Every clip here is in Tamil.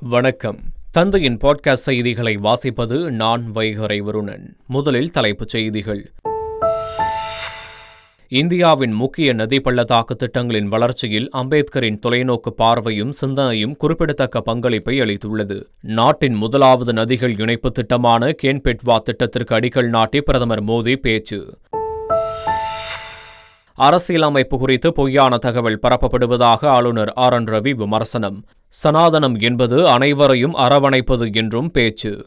வணக்கம். தந்தையின் பாட்காஸ்ட் செய்திகளை வாசிப்பது நான் வைகரை வருணன். முதலில் தலைப்புச் செய்திகள். இந்தியாவின் முக்கிய நதி பள்ளத்தாக்கு திட்டங்களின் வளர்ச்சியில் அம்பேத்கரின் தொலைநோக்கு பார்வையும் சிந்தனையும் குறிப்பிடத்தக்க பங்களிப்பை அளித்துள்ளது. நாட்டின் முதலாவது நதிகள் இணைப்பு திட்டமான கேன்பெட்வா திட்டத்திற்கு அடிக்கல் நாட்டி பிரதமர் மோடி பேச்சு. அரசியலமைப்பு குறித்து பொய்யான தகவல் பரப்பப்படுவதாக ஆளுநர் ஆர் என் ரவி விமர்சனம். சனாதனம் என்பது அனைவரையும் அரவணைப்பது என்றும் பேச்சு.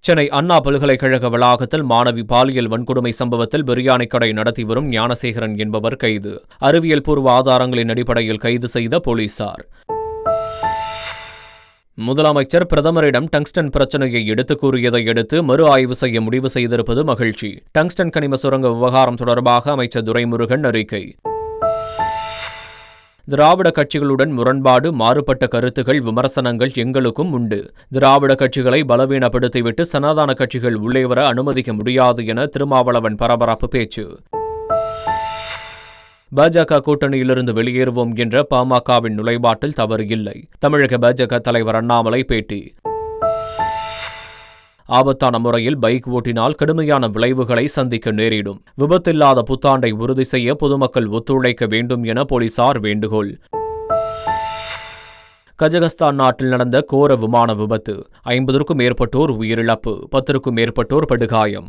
சென்னை அண்ணா பல்கலைக்கழக வளாகத்தில் மாணவி பாலியல் வன்கொடுமை சம்பவத்தில் பிரியாணி கடை நடத்தி வரும் ஞானசேகரன் என்பவர் கைது. அறிவியல் பூர்வ ஆதாரங்களின் அடிப்படையில் கைது செய்த போலீசார். முதலமைச்சர் பிரதமரிடம் டங்ஸ்டன் பிரச்சனையை எடுத்து கூறியதை அடுத்து மறு ஆய்வு செய்ய முடிவு செய்திருப்பது மகிழ்ச்சி. டங்ஸ்டன் கனிம சுரங்க விவகாரம் தொடர்பாக அமைச்சர் துரைமுருகன் அறிக்கை. திராவிட கட்சிகளுடன் முரண்பாடு மாறுபட்ட கருத்துகள் விமர்சனங்கள் எங்களுக்கும் உண்டு. திராவிட கட்சிகளை பலவீனப்படுத்திவிட்டு சனாதன கட்சிகள் உள்ளே வர அனுமதிக்க முடியாது என திருமாவளவன் பரபரப்பு பேச்சு. பாஜக கூட்டணியிலிருந்து வெளியேறுவோம் என்ற பாமகவின் நுழைவாட்டில் தவறு இல்லை. தமிழக பாஜக தலைவர் அண்ணாமலை பேட்டி. ஆபத்தான முறையில் பைக் ஓட்டினால் கடுமையான விளைவுகளை சந்திக்க நேரிடும். விபத்தில்லாத புத்தாண்டை உறுதி செய்ய பொதுமக்கள் ஒத்துழைக்க வேண்டும் என போலீசார் வேண்டுகோள். கஜகஸ்தான் நாட்டில் நடந்த கோர விமான விபத்து. ஐம்பதற்கும் மேற்பட்டோர் உயிரிழப்பு பத்திற்கும் மேற்பட்டோர் படுகாயம்.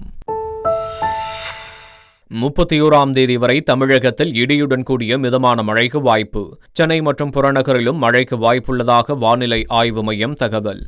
முப்பத்தி ஓராம் தேதி வரை தமிழகத்தில் இடியுடன் கூடிய மிதமான மழைக்கு வாய்ப்பு. சென்னை மற்றும் புறநகரிலும் மழைக்கு வாய்ப்புள்ளதாக வானிலை ஆய்வு மையம் தகவல்.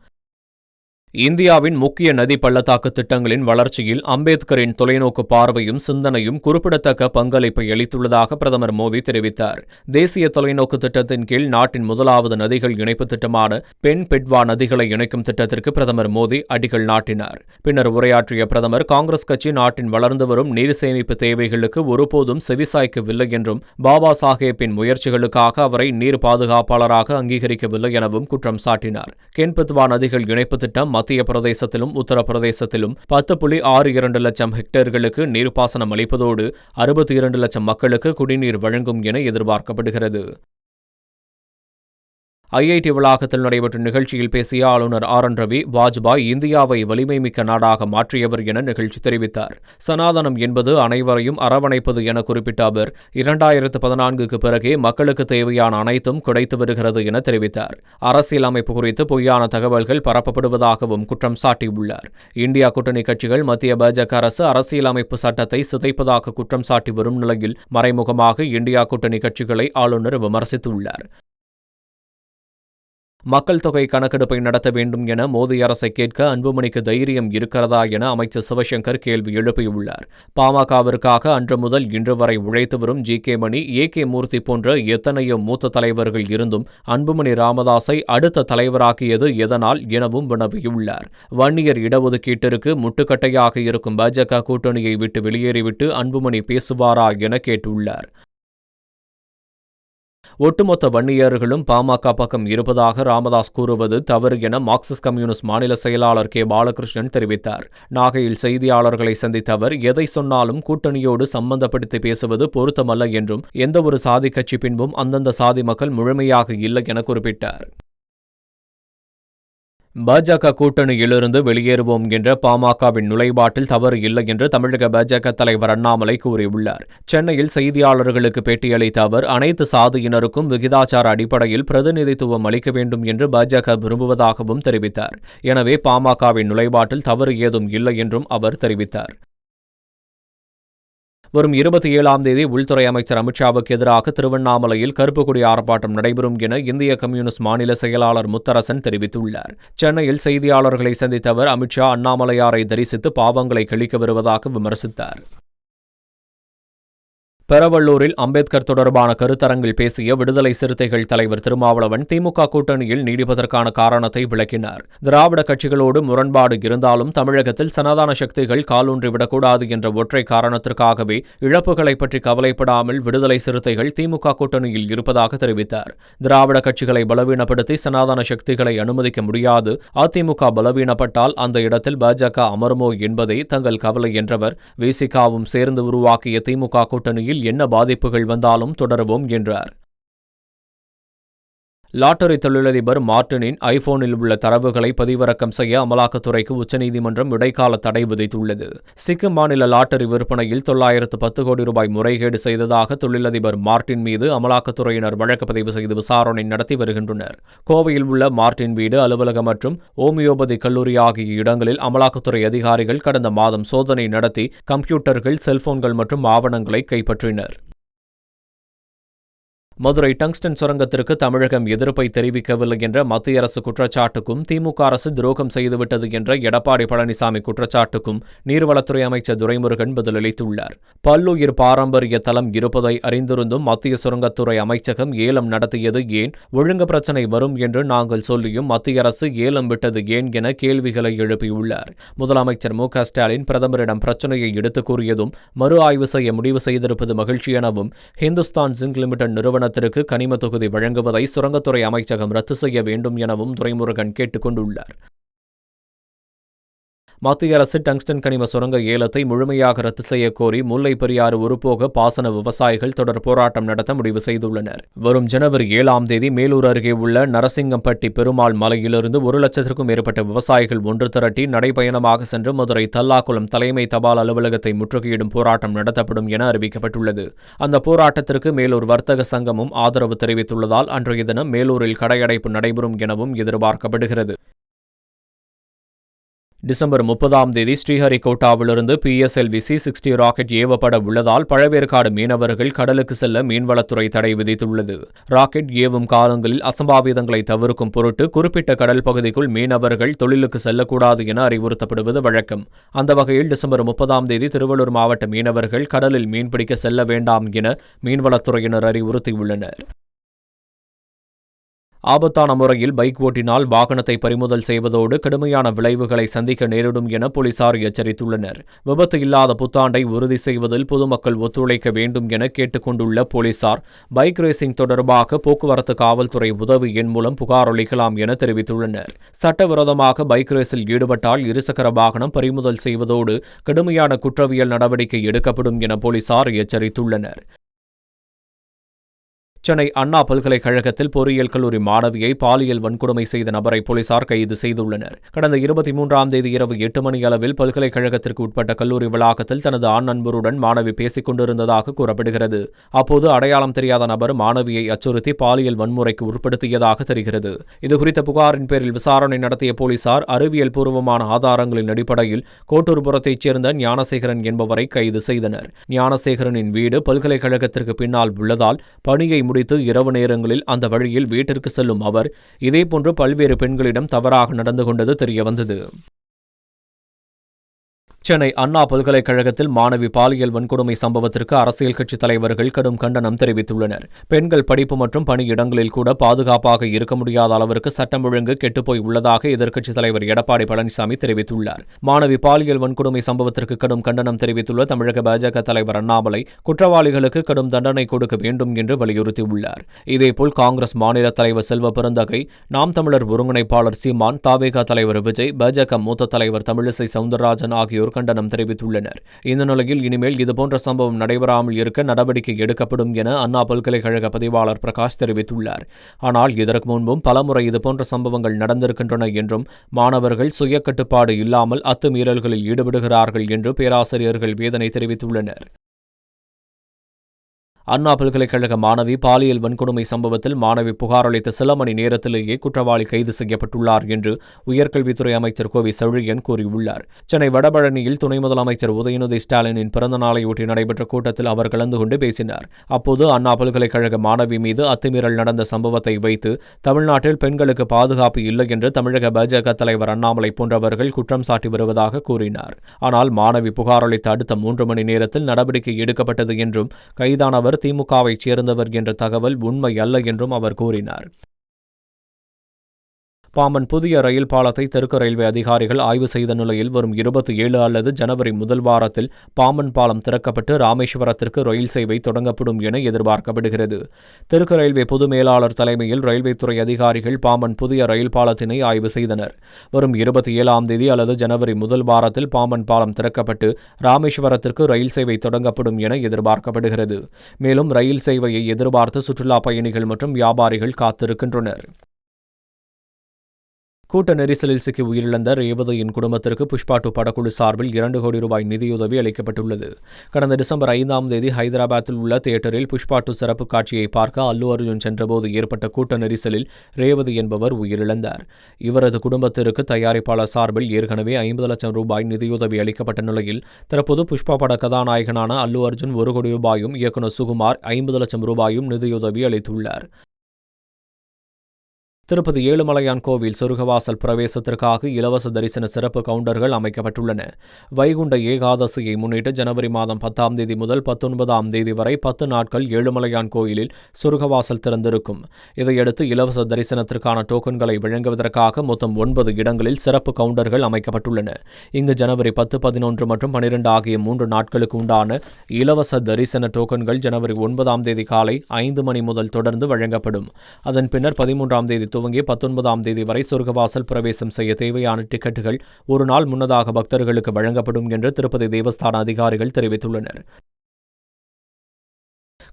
இந்தியாவின் முக்கிய நதி பள்ளத்தாக்கு திட்டங்களின் வளர்ச்சியில் அம்பேத்கரின் தொலைநோக்கு பார்வையும் சிந்தனையும் குறிப்பிடத்தக்க பங்களிப்பை அளித்துள்ளதாக பிரதமர் மோடி தெரிவித்தார். தேசிய தொலைநோக்கு திட்டத்தின் கீழ் நாட்டின் முதலாவது நதிகள் இணைப்பு திட்டமான பெண் பெட்வா நதிகளை இணைக்கும் திட்டத்திற்கு பிரதமர் மோடி அடிகள் நாட்டினார். பின்னர் உரையாற்றிய பிரதமர் காங்கிரஸ் கட்சி நாட்டின் வளர்ந்து வரும் நீர் சேமிப்பு தேவைகளுக்கு ஒருபோதும் செவிசாய்க்கவில்லை என்றும் பாபா சாஹேப்பின் முயற்சிகளுக்காக அவரை நீர் பாதுகாப்பாளராக அங்கீகரிக்கவில்லை எனவும் குற்றம் சாட்டினார். கென்பெத்வா நதிகள் இணைப்பு திட்டம் மத்திய பிரதேசத்திலும் உத்தரப்பிரதேசத்திலும் பத்து புள்ளி ஆறு இரண்டு லட்சம் ஹெக்டேர்களுக்கு நீர்ப்பாசனம் அளிப்பதோடு அறுபத்தி இரண்டு லட்சம் மக்களுக்கு குடிநீர் வழங்கும் என எதிர்பார்க்கப்படுகிறது. ஐஐடி வளாகத்தில் நடைபெற்ற நிகழ்ச்சியில் பேசிய ஆளுநர் ஆர் என் ரவி வாஜ்பாய் இந்தியாவை வலிமைமிக்க நாடாக மாற்றியவர் என நிகழ்ச்சி தெரிவித்தார். சனாதனம் என்பது அனைவரையும் அரவணைப்பது என குறிப்பிட்ட அவர் இரண்டாயிரத்து பதினான்குக்கு பிறகே மக்களுக்கு தேவையான அனைத்தும் கிடைத்து வருகிறது என தெரிவித்தார். அரசியல் அமைப்பு குறித்து பொய்யான தகவல்கள் பரப்பப்படுவதாகவும் குற்றம் சாட்டியுள்ளார். இந்தியா கூட்டணி கட்சிகள் மத்திய பாஜக அரசு அரசியலமைப்பு சட்டத்தை சிதைப்பதாக குற்றம் சாட்டி வரும் நிலையில் மறைமுகமாக இந்தியா கூட்டணி கட்சிகளை ஆளுநர் விமர்சித்துள்ளார். மக்கள் தொகை கணக்கெடுப்பை நடத்த வேண்டும் என மோடி அரசை கேட்க அன்புமணிக்கு தைரியம் இருக்கிறதா என அமைச்சர் சிவசங்கர் கேள்வி எழுப்பியுள்ளார். பாமகவிற்காக அன்று முதல் இன்று வரை உழைத்து வரும் G K Mani A K Murthy போன்ற எத்தனையோ மூத்த தலைவர்கள் இருந்தும் அன்புமணி ராமதாஸை அடுத்த தலைவராக்கியது எதனால் எனவும் வினவியுள்ளார். வன்னியர் இடஒதுக்கீட்டிற்கு முட்டுக்கட்டையாக இருக்கும் பாஜக கூட்டணியை விட்டு வெளியேறிவிட்டு அன்புமணி பேசுவாரா என கேட்டுள்ளார். ஒட்டுமொத்த வன்னியர்களும் பாமக பக்கம் இருப்பதாக ராமதாஸ் கூறுவது தவறு என மார்க்சிஸ்ட் கம்யூனிஸ்ட் மாநில செயலாளர் கே. பாலகிருஷ்ணன் தெரிவித்தார். நாகையில் செய்தியாளர்களை சந்தித்த அவர் எதை சொன்னாலும் கூட்டணியோடு சம்பந்தப்படுத்தி பேசுவது பொருத்தமல்ல என்றும் எந்தவொரு சாதி கட்சி பின்பும் அந்தந்த சாதி மக்கள் முழுமையாக இல்லை என குறிப்பிட்டார். பாஜக கூட்டணியிலிருந்து வெளியேறுவோம் என்ற பாமகவின் நுழைபாட்டில் தவறு இல்லை என்று தமிழக பாஜக தலைவர் அண்ணாமலை கூறியுள்ளார். சென்னையில் செய்தியாளர்களுக்கு பேட்டியளித்த அவர் அனைத்து சாதியினருக்கும் விகிதாச்சார அடிப்படையில் பிரதிநிதித்துவம் அளிக்க வேண்டும் என்று பாஜக விரும்புவதாகவும் தெரிவித்தார். எனவே பாமகவின் நுழைபாட்டில் தவறு ஏதும் இல்லை என்றும் அவர் தெரிவித்தார். வரும் இருபத்தி ஏழாம் தேதி உள்துறை அமைச்சர் அமித்ஷாவுக்கு எதிராக திருவண்ணாமலையில் கருப்பு கொடி ஆர்ப்பாட்டம் நடைபெறும் என இந்திய கம்யூனிஸ்ட் மாநில செயலாளர் முத்தரசன் தெரிவித்துள்ளார். சென்னையில் செய்தியாளர்களை சந்தித்த அவர் அமித்ஷா அண்ணாமலையாரை தரிசித்து பாவங்களை கழிக்க வருவதாக விமர்சித்தார். பெரவள்ளூரில் அம்பேத்கர் தொடர்பான கருத்தரங்கில் பேசிய விடுதலை சிறுத்தைகள் தலைவர் திருமாவளவன் திமுக கூட்டணியில் நீடிப்பதற்கான காரணத்தை விளக்கினார். திராவிட கட்சிகளோடு முரண்பாடு இருந்தாலும் தமிழகத்தில் சனாதன சக்திகள் காலூன்றிவிடக்கூடாது என்ற ஒற்றை காரணத்திற்காகவே இழப்புகளை பற்றி கவலைப்படாமல் விடுதலை சிறுத்தைகள் திமுக கூட்டணியில் இருப்பதாக தெரிவித்தார். திராவிட கட்சிகளை பலவீனப்படுத்தி சனாதன சக்திகளை அனுமதிக்க முடியாது. அதிமுக பலவீனப்பட்டால் அந்த இடத்தில் பாஜக அமருமோ என்பதே தங்கள் கவலை என்றவர். விசிகாவும் சேர்ந்து உருவாக்கிய திமுக கூட்டணியில் என்ன பாதிப்புகள் வந்தாலும் தொடருவோம் என்றார். லாட்டரி தொழிலதிபர் மார்டினின் ஐபோனில் உள்ள தரவுகளை பதிவிறக்கம் செய்ய அமலாக்கத்துறைக்கு உச்சநீதிமன்றம் இடைக்கால தடை விதித்துள்ளது. சிக்கிம் மாநில லாட்டரி விற்பனையில் தொள்ளாயிரத்து பத்து கோடி ரூபாய் முறைகேடு செய்ததாக தொழிலதிபர் மார்டின் மீது அமலாக்கத்துறையினர் வழக்கு பதிவு செய்து விசாரணை நடத்தி வருகின்றனர். கோவையில் உள்ள மார்டின் வீடு அலுவலகம் மற்றும் ஓமியோபதி கல்லூரி ஆகிய இடங்களில் அமலாக்கத்துறை அதிகாரிகள் கடந்த மாதம் சோதனை நடத்தி கம்ப்யூட்டர்கள் செல்போன்கள் மற்றும் ஆவணங்களை கைப்பற்றினர். மதுரை டங்ஸ்டன் சுரங்கத்திற்கு தமிழகம் எதிர்ப்பை தெரிவிக்கவில்லை என்ற மத்திய அரசு குற்றச்சாட்டுக்கும் திமுக அரசு துரோகம் செய்துவிட்டது என்ற எடப்பாடி பழனிசாமி குற்றச்சாட்டுக்கும் நீர்வளத்துறை அமைச்சர் துரைமுருகன் பதிலளித்துள்ளார். பல்லுயிர் பாரம்பரிய தளம் இருப்பதை அறிந்திருந்தும் மத்திய சுரங்கத்துறை அமைச்சகம் ஏலம் நடத்தியது ஏன்? ஒழுங்கு பிரச்சினை வரும் என்று நாங்கள் சொல்லியும் மத்திய அரசு ஏலம் விட்டது ஏன் என கேள்விகளை எழுப்பியுள்ளார். முதலமைச்சர் மு ஸ்டாலின் பிரதமரிடம் பிரச்சினையை எடுத்துக் கூறியதும் மறு ஆய்வு செய்ய முடிவு செய்திருப்பது மகிழ்ச்சி எனவும் ஹிந்துஸ்தான் ஜிங்க் லிமிடெட் நிறுவன நிறுவனத்திற்கு கனிம தொகுதி வழங்குவதை சுரங்கத்துறை அமைச்சகம் ரத்து செய்ய வேண்டும் எனவும் துரைமுருகன் கேட்டுக் கொண்டுள்ளார் மத்திய அரசு டங்ஸ்டன் கனிம சுரங்க ஏலத்தை முழுமையாக ரத்து செய்யக்கோரி முல்லை பெரியாறு ஒருபோக பாசன விவசாயிகள் தொடர் போராட்டம் நடத்த முடிவு செய்துள்ளனர். வரும் ஜனவரி ஏழாம் தேதி மேலூர் அருகே உள்ள நரசிங்கம்பட்டி பெருமாள் மலையிலிருந்து ஒரு லட்சத்திற்கும் மேற்பட்ட விவசாயிகள் ஒன்று திரட்டி நடைபயணமாக சென்று மதுரை தல்லாக்குளம் தலைமை தபால் அலுவலகத்தை முற்றுகையிடும் போராட்டம் நடத்தப்படும் என அறிவிக்கப்பட்டுள்ளது. அந்த போராட்டத்திற்கு மேலூர் வர்த்தக சங்கமும் ஆதரவு தெரிவித்துள்ளதால் அன்றைய தினம் மேலூரில் கடையடைப்பு நடைபெறும் எனவும் எதிர்பார்க்கப்படுகிறது. டிசம்பர் முப்பதாம் தேதி ஸ்ரீஹரிகோட்டாவிலிருந்து பிஎஸ்எல்வி சி சிக்ஸ்டி ராக்கெட் ஏவப்பட உள்ளதால் பழவேற்காடு மீனவர்கள் கடலுக்கு செல்ல மீன்வளத்துறை தடை விதித்துள்ளது. ராக்கெட் ஏவும் காலங்களில் அசம்பாவிதங்களை தவிர்க்கும் பொருட்டு குறிப்பிட்ட கடல் பகுதிக்குள் மீனவர்கள் தொழிலுக்கு செல்லக்கூடாது என அறிவுறுத்தப்படுவது வழக்கம். அந்த வகையில் டிசம்பர் முப்பதாம் தேதி திருவள்ளூர் மாவட்ட மீனவர்கள் கடலில் மீன்பிடிக்க செல்ல வேண்டாம் என மீன்வளத்துறையினர் அறிவுறுத்தியுள்ளனர். ஆபத்தான முறையில் பைக் ஓட்டினால் வாகனத்தை பறிமுதல் செய்வதோடு கடுமையான விளைவுகளை சந்திக்க நேரிடும் என போலீசார் எச்சரித்துள்ளனர். விபத்து இல்லாத புத்தாண்டை உறுதி செய்வதில் பொதுமக்கள் ஒத்துழைக்க வேண்டும் என கேட்டுக்கொண்டுள்ள போலீசார் பைக் ரேசிங் தொடர்பாக போக்குவரத்து காவல்துறை உதவி எண் மூலம் புகார் அளிக்கலாம் என தெரிவித்துள்ளனர். சட்டவிரோதமாக பைக் ரேஸில் ஈடுபட்டால் இருசக்கர வாகனம் பறிமுதல் செய்வதோடு கடுமையான குற்றவியல் நடவடிக்கை எடுக்கப்படும் என போலீசார் எச்சரித்துள்ளனர். சென்னை அண்ணா பல்கலைக்கழகத்தில் பொறியியல் கல்லூரி மாணவியை பாலியல் வன்கொடுமை செய்த நபரை போலீசார் கைது செய்துள்ளனர். கடந்த இருபத்தி மூன்றாம் தேதி இரவு எட்டு மணி அளவில் பல்கலைக்கழகத்திற்கு உட்பட்ட கல்லூரி வளாகத்தில் தனது ஆண் நண்பருடன் மாணவி பேசிக் கொண்டிருந்ததாக கூறப்படுகிறது. அப்போது அடையாளம் தெரியாத நபர் மாணவியை அச்சுறுத்தி பாலியல் வன்முறைக்கு உட்படுத்தியதாக தெரிகிறது. இதுகுறித்த புகாரின் பேரில் விசாரணை நடத்திய போலீசார் அறிவியல் பூர்வமான ஆதாரங்களின் அடிப்படையில் கோட்டூர்புரத்தைச் சேர்ந்த ஞானசேகரன் என்பவரை கைது செய்தனர். ஞானசேகரனின் வீடு பல்கலைக்கழகத்திற்கு பின்னால் உள்ளதால் பணியை முடித்து இரவு நேரங்களில் அந்த வழியில் வீட்டிற்கு செல்லும் அவர் இதேபோன்று பல்வேறு பெண்களிடம் தவறாக நடந்து கொண்டது தெரியவந்தது. சென்னை அண்ணா பல்கலைக்கழகத்தில் மாணவி பாலியல் வன்கொடுமை சம்பவத்திற்கு அரசியல் கட்சித் தலைவர்கள் கடும் கண்டனம் தெரிவித்துள்ளனர். பெண்கள் படிப்பு மற்றும் பணியிடங்களில் கூட பாதுகாப்பாக இருக்க முடியாத அளவிற்கு சட்டம் ஒழுங்கு கெட்டுப்போய் உள்ளதாக எதிர்க்கட்சித் தலைவர் எடப்பாடி பழனிசாமி தெரிவித்துள்ளார். மாணவி பாலியல் வன்கொடுமை சம்பவத்திற்கு கடும் கண்டனம் தெரிவித்துள்ள தமிழக பாஜக தலைவர் அண்ணாமலை குற்றவாளிகளுக்கு கடும் தண்டனை கொடுக்க வேண்டும் என்று வலியுறுத்தியுள்ளார். இதேபோல் காங்கிரஸ் மாநில தலைவர் செல்வ பெருந்தகை நாம் தமிழர் ஒருங்கிணைப்பாளர் சீமான் தாவேகா தலைவர் விஜய் பாஜக மூத்த தலைவர் தமிழிசை சவுந்தரராஜன் ஆகியோர் கண்டனம் தெரிவித்துள்ளனர். இந்த நிலையில் இனிமேல் இதுபோன்ற சம்பவம் நடைபெறாமல் இருக்க நடவடிக்கை எடுக்கப்படும் என அண்ணா பல்கலைக்கழக பதிவாளர் பிரகாஷ் தெரிவித்துள்ளார். ஆனால் இதற்கு முன்பும் பலமுறை இதுபோன்ற சம்பவங்கள் நடந்திருக்கின்றன என்றும் மாணவர்கள் சுய கட்டுப்பாடு இல்லாமல் அத்துமீறல்களில் ஈடுபடுகிறார்கள் என்று பேராசிரியர்கள் வேதனை தெரிவித்துள்ளனர். அண்ணா பல்கலைக்கழக மாணவி பாலியல் வன்கொடுமை சம்பவத்தில் மாணவி புகார் அளித்த சில மணி நேரத்திலேயே குற்றவாளி கைது செய்யப்பட்டுள்ளார் என்று உயர்கல்வித்துறை அமைச்சர் கோவி செழியன் கூறியுள்ளார். சென்னை வடபழனியில் துணை முதலமைச்சர் உதயநிதி ஸ்டாலினின் பிறந்த நாளையொட்டி நடைபெற்ற கூட்டத்தில் அவர் கலந்து கொண்டு பேசினார். அப்போது அண்ணா பல்கலைக்கழக மாணவி மீது அத்துமீறல் நடந்த சம்பவத்தை வைத்து தமிழ்நாட்டில் பெண்களுக்கு பாதுகாப்பு இல்லை என்று தமிழக பாஜக தலைவர் அண்ணாமலை போன்றவர்கள் குற்றம் சாட்டி வருவதாக கூறினார். ஆனால் மாணவி புகார் அளித்த அடுத்த மூன்று மணி நேரத்தில் நடவடிக்கை எடுக்கப்பட்டது என்றும் கைதானவர் திமுகவைச் சேர்ந்தவர் என்ற தகவல் உண்மை அல்ல என்றும் அவர் கூறினார். பாம்பன் புதிய ரயில் பாலத்தை தெற்கு ரயில்வே அதிகாரிகள் ஆய்வு செய்த நிலையில் வரும் இருபத்தி ஏழு அல்லது ஜனவரி முதல் வாரத்தில் பாம்பன் பாலம் திறக்கப்பட்டு ராமேஸ்வரத்திற்கு ரயில் சேவை தொடங்கப்படும் என எதிர்பார்க்கப்படுகிறது. தெற்கு ரயில்வே பொது மேலாளர் தலைமையில் ரயில்வே துறை அதிகாரிகள் பாம்பன் புதிய ரயில் பாலத்தினை ஆய்வு செய்தனர். வரும் இருபத்தி ஏழாம் தேதி அல்லது ஜனவரி முதல் வாரத்தில் பாம்பன் பாலம் திறக்கப்பட்டு ராமேஸ்வரத்திற்கு ரயில் சேவை தொடங்கப்படும் என எதிர்பார்க்கப்படுகிறது. மேலும் ரயில் சேவையை எதிர்பார்த்து சுற்றுலா பயணிகள் மற்றும் வியாபாரிகள் காத்திருக்கின்றனர். கூட்ட நெரிசலில் சிக்கி உயிரிழந்த ரேவதியின் குடும்பத்திற்கு புஷ்பா டூ படக்குழு சார்பில் இரண்டு கோடி ரூபாய் நிதியுதவி அளிக்கப்பட்டுள்ளது. கடந்த டிசம்பர் ஐந்தாம் தேதி ஹைதராபாத்தில் உள்ள தியேட்டரில் புஷ்பா டூ சிறப்பு காட்சியை பார்க்க அல்லு அர்ஜுன் சென்றபோது ஏற்பட்ட கூட்ட நெரிசலில் ரேவதி என்பவர் உயிரிழந்தார். இவரது குடும்பத்திற்கு தயாரிப்பாளர் சார்பில் ஏற்கனவே ஐம்பது லட்சம் ரூபாய் நிதியுதவி அளிக்கப்பட்ட நிலையில் தற்போது புஷ்பா பட கதாநாயகனான அல்லு அர்ஜுன் ஒரு கோடி ரூபாயும் இயக்குநர் சுகுமார் ஐம்பது லட்சம் ரூபாயும் நிதியுதவி அளித்துள்ளார். திருப்பதி ஏழுமலையான் கோவில் சொருகவாசல் பிரவேசத்திற்காக இலவச தரிசன சிறப்பு கவுண்டர்கள் அமைக்கப்பட்டுள்ளன. வைகுண்ட ஏகாதசியை முன்னிட்டு ஜனவரி மாதம் பத்தாம் தேதி முதல் பத்தொன்பதாம் தேதி வரை பத்து நாட்கள் ஏழுமலையான் கோயிலில் சொருகவாசல் திறந்திருக்கும். இதையடுத்து இலவச தரிசனத்திற்கான டோக்கன்களை வழங்குவதற்காக மொத்தம் ஒன்பது இடங்களில் சிறப்பு கவுண்டர்கள் அமைக்கப்பட்டுள்ளன. இங்கு ஜனவரி பத்து பதினொன்று மற்றும் பனிரெண்டு ஆகிய மூன்று நாட்களுக்கு உண்டான இலவச தரிசன டோக்கன்கள் ஜனவரி ஒன்பதாம் தேதி காலை ஐந்து மணி முதல் தொடர்ந்து வழங்கப்படும். அதன் பின்னர் பதிமூன்றாம் தேதி துவங்கி பத்தொன்பதாம் தேதி வரை சொர்க்கவாசல் பிரவேசம் செய்ய தேவையான டிக்கெட்டுகள் ஒரு நாள் முன்னதாக பக்தர்களுக்கு வழங்கப்படும் என்று திருப்பதி தேவஸ்தான அதிகாரிகள் தெரிவித்துள்ளனர்.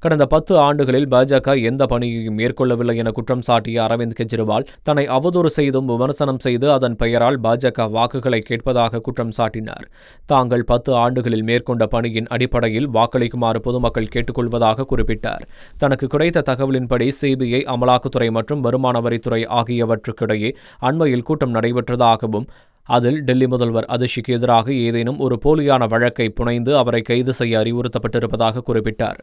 கடந்த பத்து ஆண்டுகளில் பாஜக எந்த பணியையும் மேற்கொள்ளவில்லை என குற்றம் சாட்டிய அரவிந்த் கெஜ்ரிவால் தன்னை அவதூறு செய்தும் விமர்சனம் செய்து அதன் பெயரால் பாஜக வாக்குகளை கேட்பதாக குற்றம் சாட்டினார். தாங்கள் பத்து ஆண்டுகளில் மேற்கொண்ட பணியின் அடிப்படையில் வாக்களிக்குமாறு பொதுமக்கள் கேட்டுக்கொள்வதாக குறிப்பிட்டார். தனக்கு கிடைத்த தகவலின்படி சிபிஐ அமலாக்கத்துறை மற்றும் வருமான வரித்துறை ஆகியவற்றுக்கிடையே அண்மையில் கூட்டம் நடைபெற்றதாகவும் அதில் டெல்லி முதல்வர் அதிஷிக்கு எதிராக ஏதேனும் ஒரு போலியான வழக்கை புனைந்து அவரை கைது செய்ய அறிவுறுத்தப்பட்டிருப்பதாக குறிப்பிட்டார்.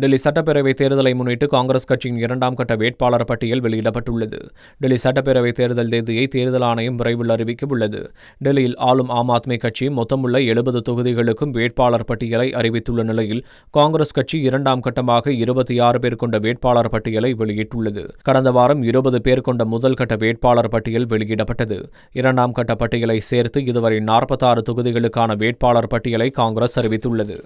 டெல்லி சட்டப்பேரவை தேர்தலை முன்னிட்டு காங்கிரஸ் கட்சியின் இரண்டாம் கட்ட வேட்பாளர் பட்டியல் வெளியிடப்பட்டுள்ளது. டெல்லி சட்டப்பேரவை தேர்தல் தேதியை தேர்தல் ஆணையம் விரைவில் அறிவிக்க உள்ளது டெல்லியில் ஆளும் ஆம் ஆத்மி கட்சி மொத்தமுள்ள எழுபது தொகுதிகளுக்கும் வேட்பாளர் பட்டியலை அறிவித்துள்ள நிலையில் காங்கிரஸ் கட்சி இரண்டாம் கட்டமாக இருபத்தி ஆறு பேர் கொண்ட வேட்பாளர் பட்டியலை வெளியிட்டுள்ளது. கடந்த வாரம் இருபது பேர் கொண்ட முதல் கட்ட வேட்பாளர் பட்டியல் வெளியிடப்பட்டது. இரண்டாம் கட்ட பட்டியலை சேர்த்து இதுவரை நாற்பத்தாறு தொகுதிகளுக்கான வேட்பாளர் பட்டியலை காங்கிரஸ் அறிவித்துள்ளது.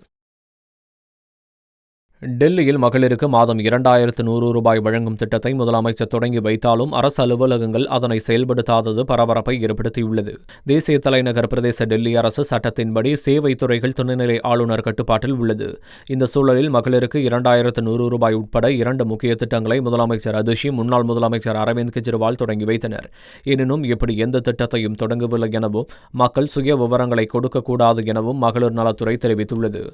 டெல்லியில் மகளிருக்கு மாதம் இரண்டாயிரத்து நூறு ரூபாய் வழங்கும் திட்டத்தை முதலமைச்சர் தொடங்கி வைத்தாலும் அரசு அலுவலகங்கள் அதனை செயல்படுத்தாதது பரபரப்பை ஏற்படுத்தியுள்ளது. தேசிய தலைநகர் பிரதேச டெல்லி அரசு சட்டத்தின்படி சேவை துறைகள் துணைநிலை ஆளுநர் கட்டுப்பாட்டில் உள்ளது. இந்த சூழலில் மகளிருக்கு இரண்டாயிரத்து நூறு ரூபாய் உட்பட இரண்டு முக்கிய திட்டங்களை முதலமைச்சர் அதிஷி முன்னாள் முதலமைச்சர் அரவிந்த் கெஜ்ரிவால் தொடங்கி வைத்தனர். எனினும் இப்படி எந்த திட்டத்தையும் தொடங்கவில்லை எனவும் மக்கள் சுய விவரங்களை கொடுக்கக்கூடாது எனவும் மகளிர் நலத்துறை தெரிவித்துள்ளது.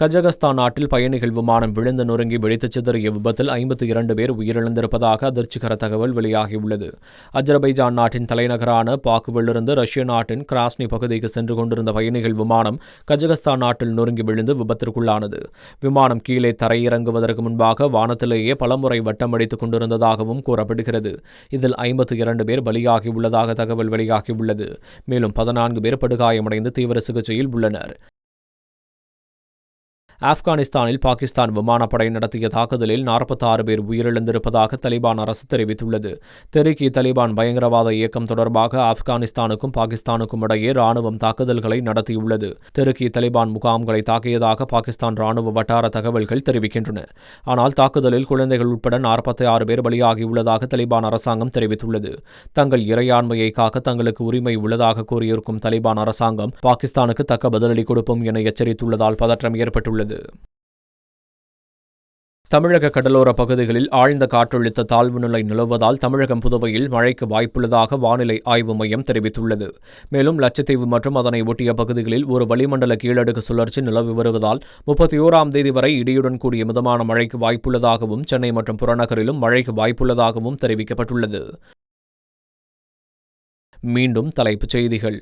கஜகஸ்தான் நாட்டில் பயணிகள் விமானம் விழுந்து நொறுங்கி வெடித்துச் சிதறிய விபத்தில் ஐம்பத்தி இரண்டு பேர் உயிரிழந்திருப்பதாக அதிர்ச்சிகர தகவல் வெளியாகியுள்ளது. அஜர்பைஜான் நாட்டின் தலைநகரான பாக்குவிலிருந்து ரஷ்ய நாட்டின் கிராஸ்னி பகுதிக்கு சென்று கொண்டிருந்த பயணிகள் விமானம் கஜகஸ்தான் நாட்டில் நொறுங்கி விழுந்து விபத்திற்குள்ளானது. விமானம் கீழே தரையிறங்குவதற்கு முன்பாக வானத்திலேயே பலமுறை வட்டமடித்துக் கொண்டிருந்ததாகவும் கூறப்படுகிறது. இதில் ஐம்பத்தி இரண்டு பேர் பலியாகியுள்ளதாக தகவல் வெளியாகியுள்ளது. மேலும் பதினான்கு பேர் படுகாயமடைந்து தீவிர சிகிச்சையில் உள்ளனர். ஆப்கானிஸ்தானில் பாகிஸ்தான் விமானப்படை நடத்திய தாக்குதலில் நாற்பத்தாறு பேர் உயிரிழந்திருப்பதாக தலிபான் அரசு தெரிவித்துள்ளது. தெருக்கி தலிபான் பயங்கரவாத இயக்கம் தொடர்பாக ஆப்கானிஸ்தானுக்கும் பாகிஸ்தானுக்கும் இடையே ராணுவம் தாக்குதல்களை நடத்தியுள்ளது. தெருக்கி தலிபான் முகாம்களை தாக்கியதாக பாகிஸ்தான் ராணுவ வட்டார தகவல்கள் தெரிவிக்கின்றன. ஆனால் தாக்குதலில் குழந்தைகள் உட்பட நாற்பத்தி ஆறு பேர் பலியாகியுள்ளதாக தலிபான் அரசாங்கம் தெரிவித்துள்ளது. தங்கள் இறையாண்மையை காக்க தங்களுக்கு உரிமை உள்ளதாக கூறியிருக்கும் தலிபான் அரசாங்கம் பாகிஸ்தானுக்கு தக்க பதிலடி கொடுப்போம் என எச்சரித்துள்ளதால் பதற்றம் ஏற்பட்டுள்ளது. உள்ளது தமிழக கடலோர பகுதிகளில் ஆழ்ந்த காற்றழுத்த தாழ்வு நிலை நிலவுவதால் தமிழகம் புதுவையில் மழைக்கு வாய்ப்புள்ளதாக வானிலை ஆய்வு மையம் தெரிவித்துள்ளது. மேலும் லட்சத்தீவு மற்றும் அதனை ஒட்டிய பகுதிகளில் ஒரு வளிமண்டல கீழடுக்கு சுழற்சி நிலவி வருவதால் முப்பத்தி ஓராம் தேதி வரை இடியுடன் கூடிய மிதமான மழைக்கு வாய்ப்புள்ளதாகவும் சென்னை மற்றும் புறநகரிலும் மழைக்கு வாய்ப்புள்ளதாகவும் தெரிவிக்கப்பட்டுள்ளது. மீண்டும் தலைப்புச் செய்திகள்.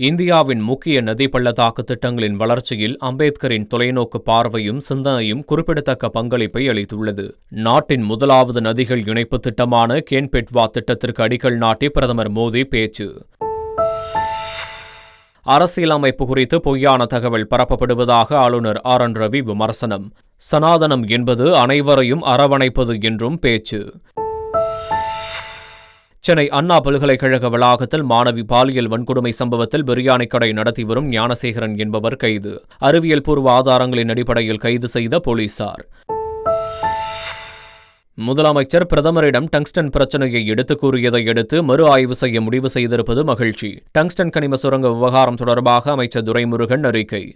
இந்தியாவின் முக்கிய நதி பள்ளத்தாக்கு திட்டங்களின் வளர்ச்சியில் அம்பேத்கரின் தொலைநோக்கு பார்வையும் சிந்தனையும் குறிப்பிடத்தக்க பங்களிப்பை அளித்துள்ளது. நாட்டின் முதலாவது நதிகள் இணைப்பு திட்டமான கேன்பெட்வா திட்டத்திற்கு அடிக்கல் நாட்டி பிரதமர் மோடி பேச்சு. அரசியலமைப்பு குறித்து பொய்யான தகவல் பரப்பப்படுவதாக ஆளுநர் ஆர் என் ரவி விமர்சனம். சனாதனம் என்பது அனைவரையும் அரவணைப்பது என்றும் பேச்சு. சென்னை அண்ணா பல்கலைக்கழக வளாகத்தில் மாணவி பாலியல் வன்கொடுமை சம்பவத்தில் பிரியாணி கடை நடத்தி வரும் ஞானசேகரன் என்பவர் கைது. அறிவியல் பூர்வ ஆதாரங்களின் அடிப்படையில் கைது செய்த போலீசார். முதலமைச்சர் பிரதமரிடம் டங்ஸ்டன் பிரச்சனையை எடுத்து கூறியதை அடுத்து மறு ஆய்வு செய்ய முடிவு செய்திருப்பது மகிழ்ச்சி. டங்ஸ்டன் கனிம சுரங்க விவகாரம் தொடர்பாக அமைச்சர் துரைமுருகன் அறிக்கை.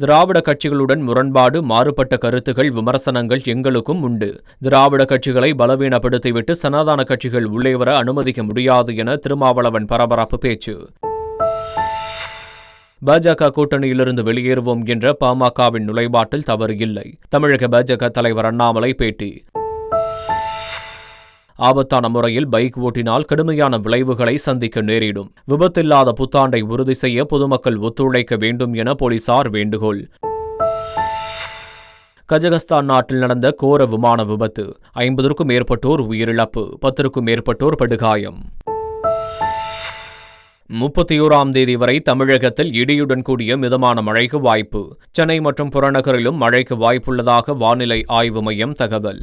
திராவிட கட்சிகளுடன் முரண்பாடு மாறுபட்ட கருத்துகள் விமர்சனங்கள் எங்களுக்கும் உண்டு. திராவிட கட்சிகளை பலவீனப்படுத்திவிட்டு சனாதன கட்சிகள் உள்ளே வர அனுமதிக்க முடியாது என திருமாவளவன் பரபரப்பு பேச்சு. பாஜக கூட்டணியிலிருந்து வெளியேறுவோம் என்ற பாமகவின் நுழைவாட்டில் தவறு இல்லை. தமிழக பாஜக தலைவர் அண்ணாமலை பேட்டி. ஆபத்தான முறையில் பைக் ஓட்டினால் கடுமையான விளைவுகளை சந்திக்க நேரிடும். விபத்தில்லாத புத்தாண்டை உறுதி செய்ய பொதுமக்கள் ஒத்துழைக்க வேண்டும் என போலீசார் வேண்டுகோள். கஜகஸ்தான் நாட்டில் நடந்த கோர விமான விபத்து ஐம்பதற்கும் மேற்பட்டோர் உயிரிழப்பு பத்திற்கும் மேற்பட்டோர் படுகாயம். முப்பத்தி ஓராம் தேதி வரை தமிழகத்தில் இடியுடன் கூடிய மிதமான மழைக்கு வாய்ப்பு. சென்னை மற்றும் புறநகரிலும் மழைக்கு வாய்ப்புள்ளதாக வானிலை ஆய்வு மையம் தகவல்.